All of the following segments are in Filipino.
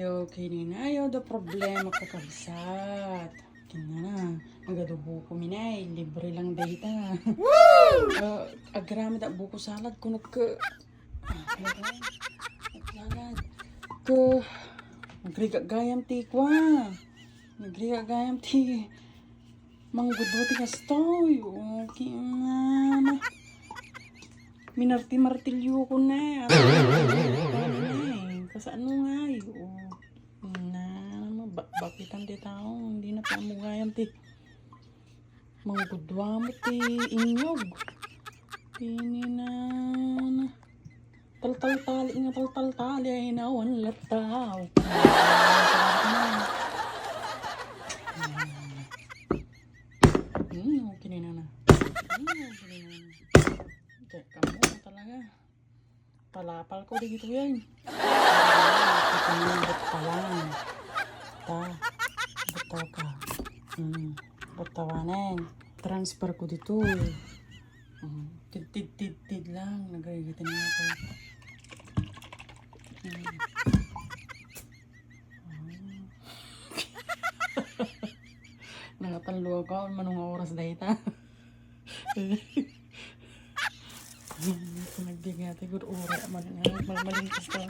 Ayo, kininayo da problema kakabsat. Kinana, agado buko minay, libre lang data. Woo! uh, agrami da buko salad kuno ke. Salad. Ke. Nagriga gayam ti kwa. Nagriga gayam ti. Manggudo ti kastoy. Okay na. Minarti-martilyo ko na. Kasi ano nga yun. Na, ba bakitan ti tao. Hindi na pa mo gayam ti. Manggudwa mo ti inyog. Tini na. Tal-tal-tali nga tal-tal-tali ay nawan lataw. Hmm, okay na na. Hmm, okay na na. Check ka mo talaga. Palapal ko dito yan. Kita mo yung batawan. Ta. Bataw ka. Hmm. Batawanan. Transfer ko dito. Hmm. Tid-tid-tid-tid lang. Nagagalitan niya ako. Hmm. Nakatanlo ako. Manong oras dahil ta. Nagbigati ko ura man nga malintas ka.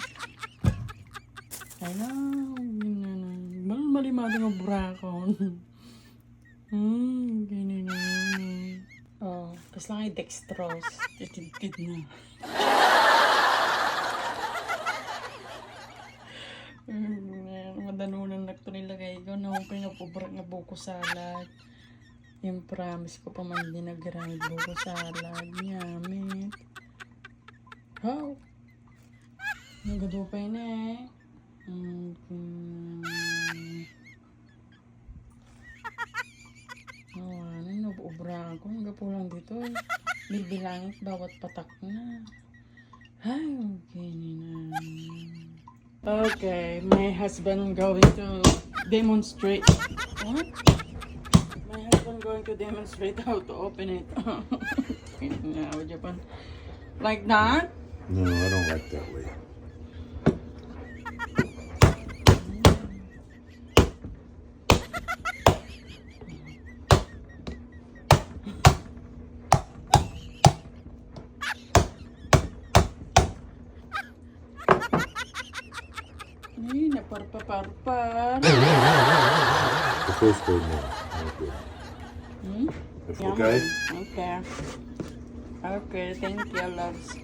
Mal malimado nga burakon. Hmm, ganyan na. Oh, tapos lang ay dextrose. Titid na. Hmm, madanunan na ito nilagay ko. Naupay nga pubrak nga buko salad. Yung promise ko pa man din nag-grind buko salad. Yummy. How? Nagadupay na eh. Mm, mm. Oh, ano, nabuubra ako. Nagapulang dito. eh. Bilbilangit bawat patak na. Ay, okay na. Okay, my husband going to demonstrate. What? My husband going to demonstrate how to open it. now, Japan. Like that? No, I don't like that way. The first no. Okay. Hmm? That's okay? Okay. Okay, thank you, loves.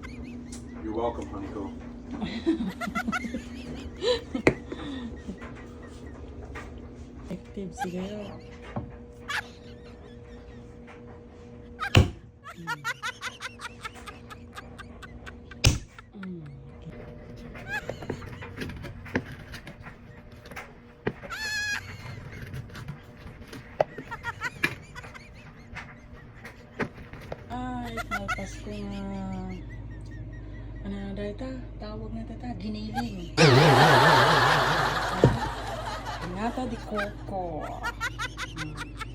You're welcome, honeycomb. Active. Mm. Ay, kalpas ko na. Ano na data? Tawag na data, giniling. Nata di coco.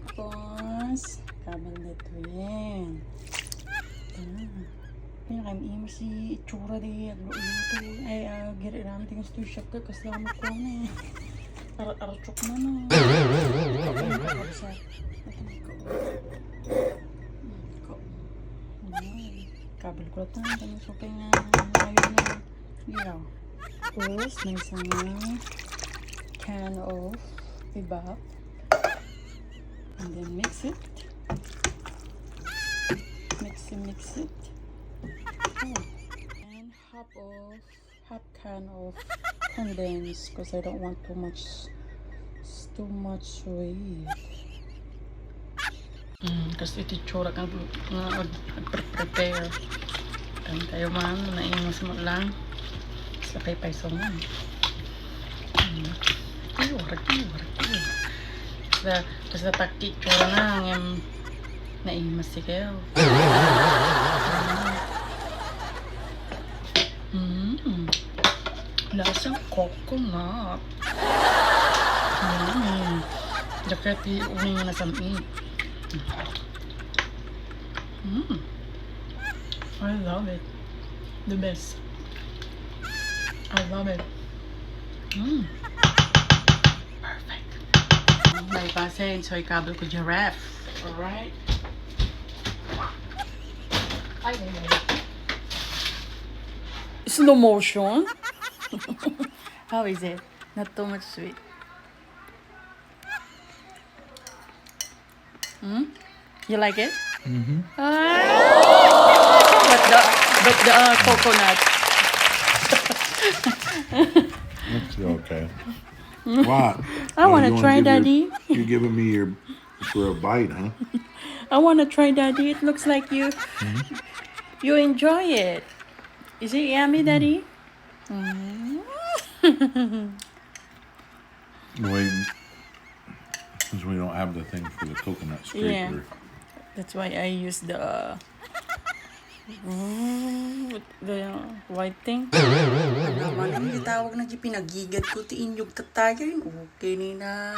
Tapos, kabal dito yan. Ah. Pinakaim si itsura di agluto. Ay, uh, giri namin tingin sa shop ka kasama ko na eh. Ar-archok na no. Kabel kaya nga, ayun na. Ilaw. Tapos, may isang can of ibap. And then mix it. Mix it, mix it. Oh. And half of, half can of condensed because I don't want too much, too much sweet. Mm, kasi ito tsura kang nga nag-prepare. Kan tayo man, naimas mo lang. Sa kay paiso mo. Mm. Ay, warak yun, warak yun. Basta, basta takti tsura na, ang naimas si kayo. Mm. Lasang coconut. Mm. Jakati uling nga nasami. Mm. I love it. The best. I love it. Mm. Perfect. Like I said, soy caldo con giraffe. Alright. Slow motion. How is it? Not too much sweet. Hmm? You like it? Mm-hmm. but the but the uh, coconut. That's okay. What? I Oh, wanna try, give your- Daddy. You're giving me your for a bite, huh? I want to try, Daddy. It looks like you you enjoy it. Is it yummy, Daddy? Wait, since we don't have the thing for the coconut Yeah. scraper. That's why I use the Mm, the white thing. Naman ang gitawag na pinagigat ko ti inyog katayo yun. Okay ni na.